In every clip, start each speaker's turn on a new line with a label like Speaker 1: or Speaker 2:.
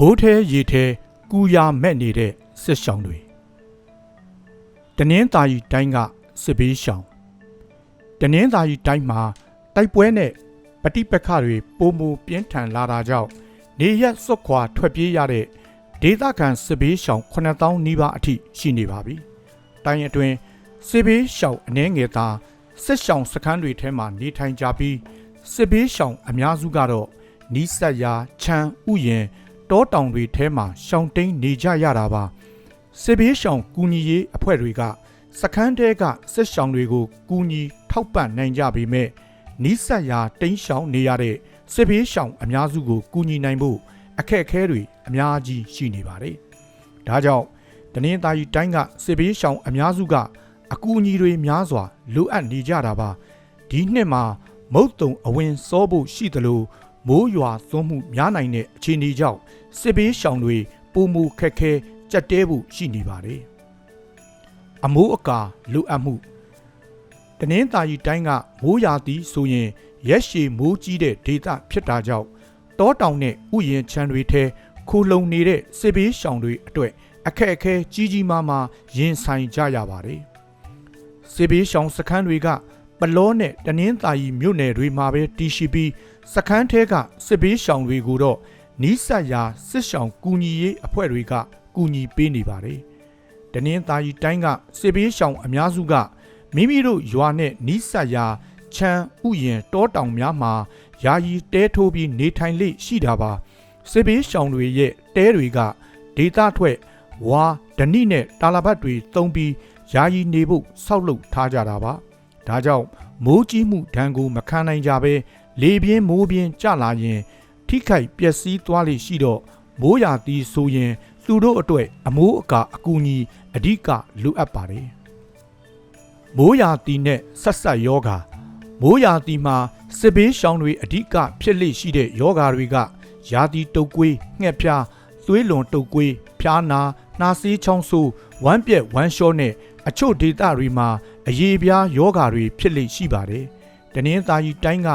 Speaker 1: မိုးထဲရေထဲကူရမဲ့နေတဲ့စစ်ရှောင်းတွေတနင်္သာရီတိုင်းကစစ်ဘေးရှောင်းတနင်္သာရီတိုင်းမှာတိုက်ပွဲနဲ့ပဋိပက္ခတွေပုံမူပြင်းထန်လာတာကြောင့်နေရက်စွတ်ခွာထွက်ပြေးရတဲ့ဒေသခံစစ်ဘေးရှောင်း9000နီးပါးအထိရှိနေပါပြီ။တိုင်းအတွင်းစစ်ဘေးရှောင်းအနှဲငယ်သာစစ်ရှောင်းစခန်းတွေထဲမှာနေထိုင်ကြပြီးစစ်ဘေးရှောင်းအများစုကတော့နီးစပ်ရာချမ်းဥယျင် တောတောင်တွေထဲမှာရှောင်းတိန်နေကြရတာပါစစ်ဘေးရှောင်းကူညီရေးအဖွဲ့တွေကစခန်းတဲကစစ်ရှောင်းတွေကိုကူညီထောက်ပံ့နိုင်ကြပေမဲ့နီးစပ်ရာတိန်ရှောင်းနေရတဲ့စစ်ဘေးရှောင်းအများစုကိုကူညီနိုင်ဖို့အခက်အခဲတွေအများကြီးရှိနေပါတယ်ဒါကြောင့်တနင်္သာရီတိုင်းကစစ်ဘေးရှောင်းအများစုကအကူအညီတွေများစွာလိုအပ်နေကြတာပါဒီနှစ်မှာမုတ်တုံအဝင်စောဖို့ရှိသလို မိုးရွာသွန်းမှုများနိုင်တဲ့အခြေအနေကြောင့်စစ်ဘေးရှောင်တွေပုံမူခက်ခဲကြက်တဲဖို့ရှိနေပါတယ်။အမိုးအကာလိုအပ်မှုတနင်္သာရီတိုင်းကမိုးရာသီဆိုရင်ရက်ရှည်မိုးကြီးတဲ့ဒေသဖြစ်တာကြောင့်တောတောင်နဲ့ဥယျာဉ်ချမ်းတွေထဲခိုလုံနေတဲ့စစ်ဘေးရှောင်တွေအတွက်အခက်အခဲကြီးကြီးမားမားရင်ဆိုင်ကြရပါတယ်။စစ်ဘေးရှောင်စခန်းတွေကပလောနဲ့တနင်္သာရီမြို့နယ်တွေမှာပဲတည်ရှိပြီး စခန်းထဲကစစ်ဘေးရှောင်တွေကိုတော့နီးစပ်ရာစစ်ရှောင်ကူညီရေးအဖွဲ့တွေကကူညီပေးနေပါတယ်။တနင်္သာရီတိုင်းကစစ်ဘေးရှောင်အများစုကမိမိတို့ရွာနဲ့နီးစပ်ရာချမ်းဥယျင်တောတောင်များမှာယာယီတဲထိုးပြီးနေထိုင်လေ့ရှိတာပါ။စစ်ဘေးရှောင်တွေရဲ့တဲတွေကဒေသထွက်ဝါဒဏိနဲ့တာလဘတ်တွေသုံးပြီးယာယီနေဖို့ဆောက်လုပ်ထားကြတာပါ။ဒါကြောင့်မိုးကြီးမှုဒဏ်ကိုမခံနိုင်ကြဘဲ လေပြင်းမိုးပြင်းကြလာရင် ထိခိုက်ပျက်စီးသွားလိမ့်ရှိတော့မိုးရာသီဆိုရင် သူတို့အတွက်အမိုးအကာအကူအညီအဓိကလိုအပ်ပါတယ်မိုးရာသီနဲ့ဆက်ဆက်ယောဂါမိုးရာသီမှာစစ်ဘေးရှောင်းတွေအဓိကဖြစ်လိရှိတဲ့ယောဂါတွေကရာသီတုပ်ကွေးငှက်ဖျားသွေးလွန်တုပ်ကွေးဖျားနာနှာစေးချောင်းဆိုးဝမ်းပြက်ဝမ်းလျှောနဲ့အချို့ဒေသတွေမှာအရေးပြားယောဂါတွေဖြစ်လိရှိပါတယ်။တနင်္သာရီတိုင်းက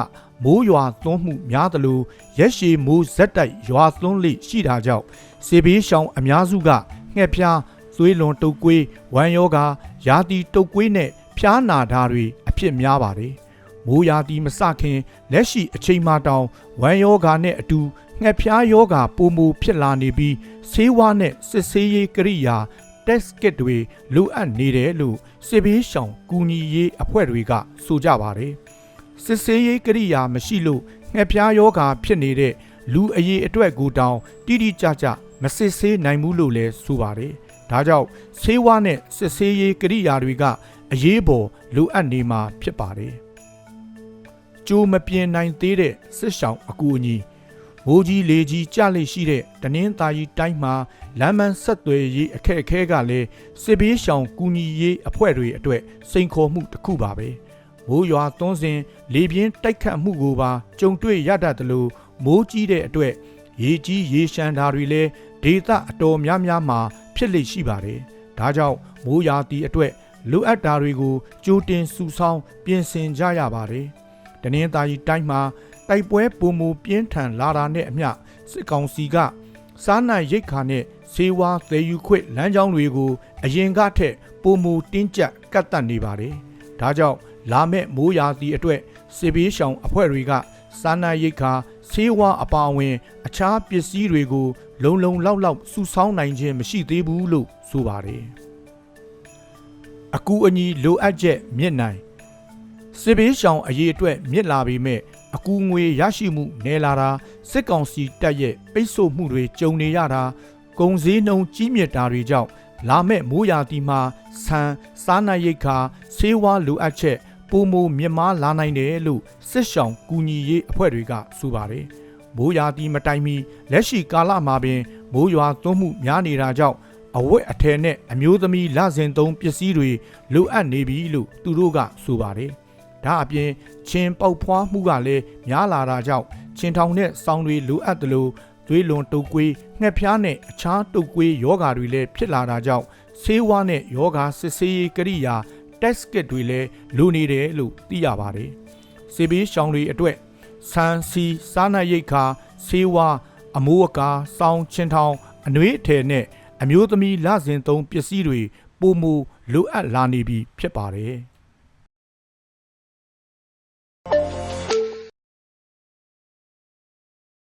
Speaker 1: မိုးရွာသွန်းမှုများသလိုရက်ရှည်မိုးဇက်တိုက်ရွာသွန်းလေရှိတာကြောင့်စေဘေးရှောင်အများစုကငှက်ဖျားသွေးလွန်တုပ်ကွေးဝမ်းယောဂါရာသီတုပ်ကွေးနဲ့ဖျားနာတာတွေအဖြစ်များပါတယ်။မိုးရာသီမစခင်လက်ရှိအချိန်မှတောင်ဝမ်းယောဂါနဲ့အတူငှက်ဖျားယောဂါပုံမူဖြစ်လာနေပြီးဆေးဝါးနဲ့စစ်ဆေးရေးကိရိယာ test kit တွေလိုအပ်နေတယ်လို့စေဘေးရှောင်ကူညီရေးအဖွဲ့တွေကဆိုကြပါတယ်။ စစ်ဆေးရေးကိရိယာမရှိလို့ငှက်ပြားယောဂါဖြစ်နေတဲ့လူအရေးအတွက်ကိုတောင်တိတိကျကျမစစ်ဆေးနိုင်ဘူးလို့လည်းဆိုပါတယ်။ဒါကြောင့်ဆေးဝါးနဲ့စစ်ဆေးရေးကိရိယာတွေကအရေးပေါ်လိုအပ်နေမှာဖြစ်ပါတယ်။ကြိုးမပြင်းနိုင်သေးတဲ့စစ်ရှောင်အကူအညီမိုးကြီးလေကြီးကြလိရှိတဲ့တနင်္သာရီတိုင်းမှာလမ်းမဆက်သွယ်ရေးအခက်အခဲကလည်းစစ်ဘေးရှောင်ကူညီရေးအဖွဲ့တွေအတွက်စိန်ခေါ်မှုတစ်ခုပါပဲ မိုးရွာသွန်းစဉ်လေပြင်းတိုက်ခတ်မှုကိုပါကြုံတွေ့ရတတ်တယ်လို့မိုးကြီးတဲ့အတွက်ရေကြီးရေရှမ်းတာတွေလည်းဒေသအတော်များများမှာဖြစ်လိရှိပါတယ်ဒါကြောင့်မိုးရာသီအတွက်လိုအပ်တာတွေကိုကြိုတင်စုဆောင်းပြင်ဆင်ကြရပါတယ်တနင်္သာရီတိုင်းမှာတိုက်ပွဲပုံမူပြင်းထန်လာတာနဲ့အမျှစစ်ကောင်စီကစားနပ်ရိတ်ခါနဲ့ဈေးဝါးသယ်ယူခွင့်လမ်းကြောင်းတွေကို အရင်ကထက်ပုံမူတင်းကျပ်ကတ်တက်နေပါတယ်။ဒါကြောင့် လာမဲ့မိုးရာသီအတွက်စစ်ဘေးရှောင်အဖွဲ့တွေကစားနပ်ရိတ်ခါဈေးဝါးအပါအဝင် အခြားပစ္စည်းတွေကို လုံလုံလောက်လောက်စုဆောင်းနိုင်ခြင်းမရှိသေးဘူးလို့ဆိုပါတယ်။အကူအညီလိုအပ်ချက်မြင့်နိုင်စစ်ဘေးရှောင်အရေးအတွက်မြင့်လာပေမဲ့အကူငွေရရှိမှုနယ်လာတာစစ်ကောင်စီတပ်ရဲ့ပိတ်ဆို့မှုတွေကြုံနေရတာကုန်စည်နှုန်းကြီးမြင့်တာတွေကြောင့်လာမဲ့မိုးရာသီမှာဆန်စားနပ်ရိက္ခာဆေးဝါးလိုအပ်ချက် ပုံမမြင့်မားလာနိုင်တယ်လို့စစ်ရှောင်ကူညီရေးအဖွဲ့တွေကဆိုပါတယ်။မိုးရာသီမတိုင်မီလက်ရှိကာလမှာပင်မိုးရွာသွန်းမှုများနေတာကြောင့်အဝတ်အထည်နဲ့အမျိုးသမီးလစဉ်သုံးပစ္စည်းတွေလိုအပ်နေပြီလို့သူတို့ကဆိုပါတယ်။ဒါအပြင်ချင်းပေါက်ဖွားမှုကလည်းများလာတာကြောင့်ချင်းထောင်နဲ့စောင်းတွေလိုအပ်တယ်လို့သွေးလွန်တုပ်ကွေးငှက်ဖျားနဲ့အခြားတုပ်ကွေးယောဂါတွေလည်းဖြစ်လာတာကြောင့်ဆေးဝါးနဲ့ယောဂါစစ်ဆေးရေးကိရိယာ test kit တွေလည်းလိုနေတယ်လို့သိရပါတယ်။ဆေးဘေးရှောင်းတွေအတွက်ဆန်စီစားနပ်ရိက္ခာဆေးဝါးအမိုးအကာစောင်းချင်းထောင်အနှွေးအထည်နဲ့အမျိုးသမီးလစဉ်သုံးပစ္စည်းတွေပုံမူလိုအပ်လာနေပြီဖြစ်ပါတယ်။